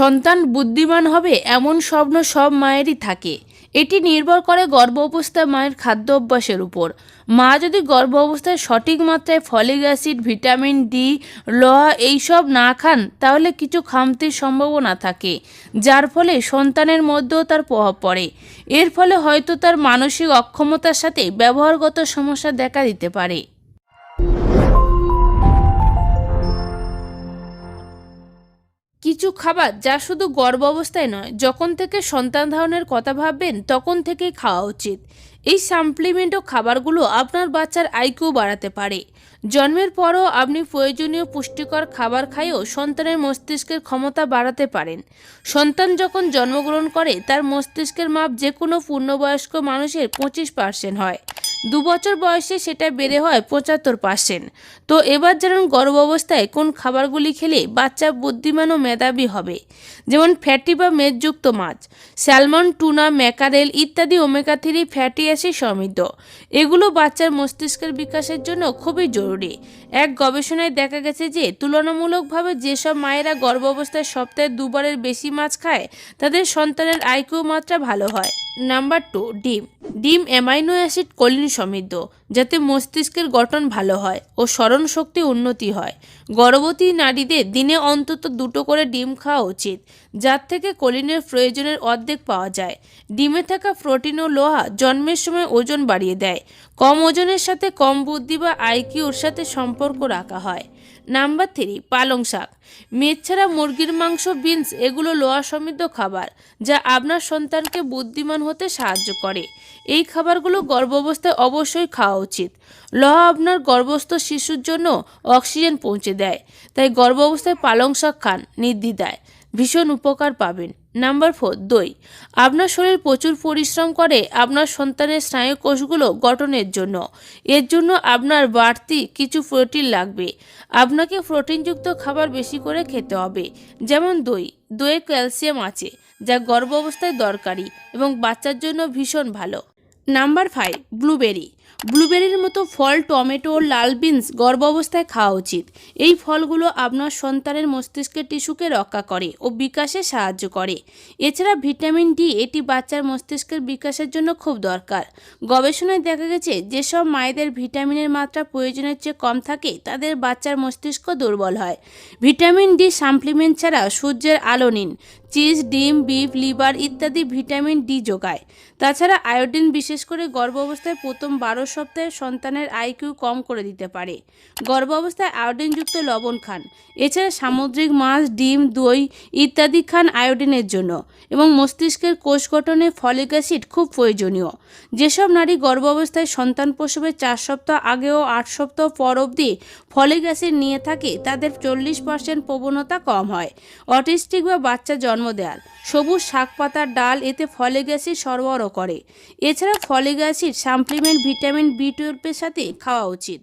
সন্তান বুদ্ধিমান হবে, এমন স্বপ্ন সব মায়েরই থাকে। এটি নির্ভর করে গর্ভ অবস্থায় মায়ের খাদ্য অভ্যাসের উপর। মা যদি গর্ভ অবস্থায় সঠিক মাত্রায় ফলিক অ্যাসিড, ভিটামিন ডি লোহা এইসব না খান, তাহলে কিছু খামতির সম্ভাবনা থাকে, যার ফলে সন্তানের মধ্যেও তার প্রভাব পড়ে। এর ফলে হয়তো তার মানসিক অক্ষমতার সাথে ব্যবহারগত সমস্যা দেখা দিতে পারে। কিছু খাবার যা শুধু গর্ভ অবস্থায় নয়, যখন থেকে সন্তান ধারণের কথা ভাববেন, তখন থেকেই খাওয়া উচিত। এই সাপ্লিমেন্ট ও খাবারগুলো আপনার বাচ্চার আইকিউ বাড়াতে পারে। জন্মের পরও আপনি প্রয়োজনীয় পুষ্টিকর খাবার খাইয়েও সন্তানের মস্তিষ্কের ক্ষমতা বাড়াতে পারেন। সন্তান যখন জন্মগ্রহণ করে, তার মস্তিষ্কের মাপ যে কোনো পূর্ণবয়স্ক মানুষের পঁচিশ পার্সেন্ট হয়। দু বছর বয়সে সেটা বেড়ে হয় পঁচাত্তর পার্সেন্ট তো এবার জানুন গর্ভ অবস্থায় কোন খাবারগুলি খেলে বাচ্চা বুদ্ধিমান ও মেধাবী হবে? যেমন ফ্যাটি বা মেদযুক্ত মাছ স্যালমন টুনা ম্যাকারেল ইত্যাদি ওমেগা থ্রি ফ্যাটি অ্যাসিড সমৃদ্ধ। এগুলো বাচ্চার মস্তিষ্কের বিকাশের জন্য খুবই জরুরি। এক গবেষণায় দেখা গেছে যে তুলনামূলকভাবে যেসব মায়েরা গর্ভ অবস্থায় সপ্তাহে দুবারের বেশি মাছ খায়, তাদের সন্তানের আইকিউ মাত্রা ভালো হয়। নাম্বার টু, ডিম। ডিম অ্যামাইনো অ্যাসিড কলিন সমৃদ্ধ, যাতে মস্তিষ্কের গঠন ভালো হয় ও স্মরণ শক্তি উন্নতি হয়। গর্ভবতী নারীদের দিনে অন্তত দুটো করে ডিম খাওয়া উচিত, যার থেকে কলিনের প্রয়োজনের অর্ধেক পাওয়া যায়। ডিমে থাকা প্রোটিন ও লোহা জন্মের সময় ওজন বাড়িয়ে দেয়। কম ওজনের সাথে কম বুদ্ধি বা আইকিউর সাথে সম্পর্ক রাখা হয়। নাম্বার থ্রি, পালং শাক। মেদ ছাড়া মুরগির মাংস, বিনস, এগুলো লোহা সমৃদ্ধ খাবার, যা আপনার সন্তানকে বুদ্ধিমান হতে সাহায্য করে। এই খাবারগুলো গর্ভাবস্থায় অবশ্যই খাওয়া উচিত। লোহা আপনার গর্ভস্থ শিশুর জন্য অক্সিজেন পৌঁছে দেয়, তাই গর্ভাবস্থায় পালং শাক খান, নির্দ্বিধায়। ভীষণ উপকার পাবেন। নাম্বার ফোর, দই। আপনার শরীর প্রচুর পরিশ্রম করে আপনার সন্তানের স্নায়ু কোষগুলো গঠনের জন্য। এর জন্য আপনার বাড়তি কিছু প্রোটিন লাগবে। আপনাকে প্রোটিনযুক্ত খাবার বেশি করে খেতে হবে, যেমন দই। দইয়ে ক্যালসিয়াম আছে, যা গর্ভ অবস্থায় দরকারি এবং বাচ্চার জন্য ভীষণ ভালো। Number five, blueberry. ব্লুবেরির মতো ফল, টমেটো, লাল বিনস গর্ভ অবস্থায় খাওয়া উচিত। এই ফলগুলো আপনার সন্তানের মস্তিষ্কের টিস্যুকে রক্ষা করে ও বিকাশে সাহায্য করে। এছাড়া ভিটামিন ডি, এটি বাচ্চার মস্তিষ্কের বিকাশের জন্য খুব দরকার। গবেষণায় দেখা গেছে, যেসব মায়েদের ভিটামিনের মাত্রা প্রয়োজনের চেয়ে কম থাকে, তাদের বাচ্চার মস্তিষ্ক দুর্বল হয়। ভিটামিন ডি সাপ্লিমেন্ট ছাড়া সূর্যের আলো নিন। চিজ, ডিম, বিফ, লিভার ইত্যাদি ভিটামিন ডি যোগায়। তাছাড়া আয়োডিন বিশেষ করে গর্ভ অবস্থায় প্রথম বারো সপ্তাহে সন্তানের আইকিউ কম করে দিতে পারে। গর্ভ অবস্থায় আয়োডিনযুক্ত লবণ খান। এছাড়া সামুদ্রিক মাছ, ডিম, দই ইত্যাদি খান আয়োডিনের জন্য এবং মস্তিষ্কের কোষ গঠনে ফলিক অ্যাসিড খুব প্রয়োজনীয়। যেসব নারী গর্ভ অবস্থায় সন্তান প্রসবের চার সপ্তাহ আগে ও আট সপ্তাহ পর অবধি ফলিক অ্যাসিড নিয়ে থাকে, তাদের চল্লিশ পার্সেন্ট প্রবণতা কম হয়। অটিস্টিক বা বাচ্চা জন্ম দেওয়ার সবুজ শাক পাতার ডাল এতে ফলিক অ্যাসিড সরবরাহ করে। এছাড়া folic acid supplement vitamin B টুয়েলভের সাথে খাওয়া উচিত।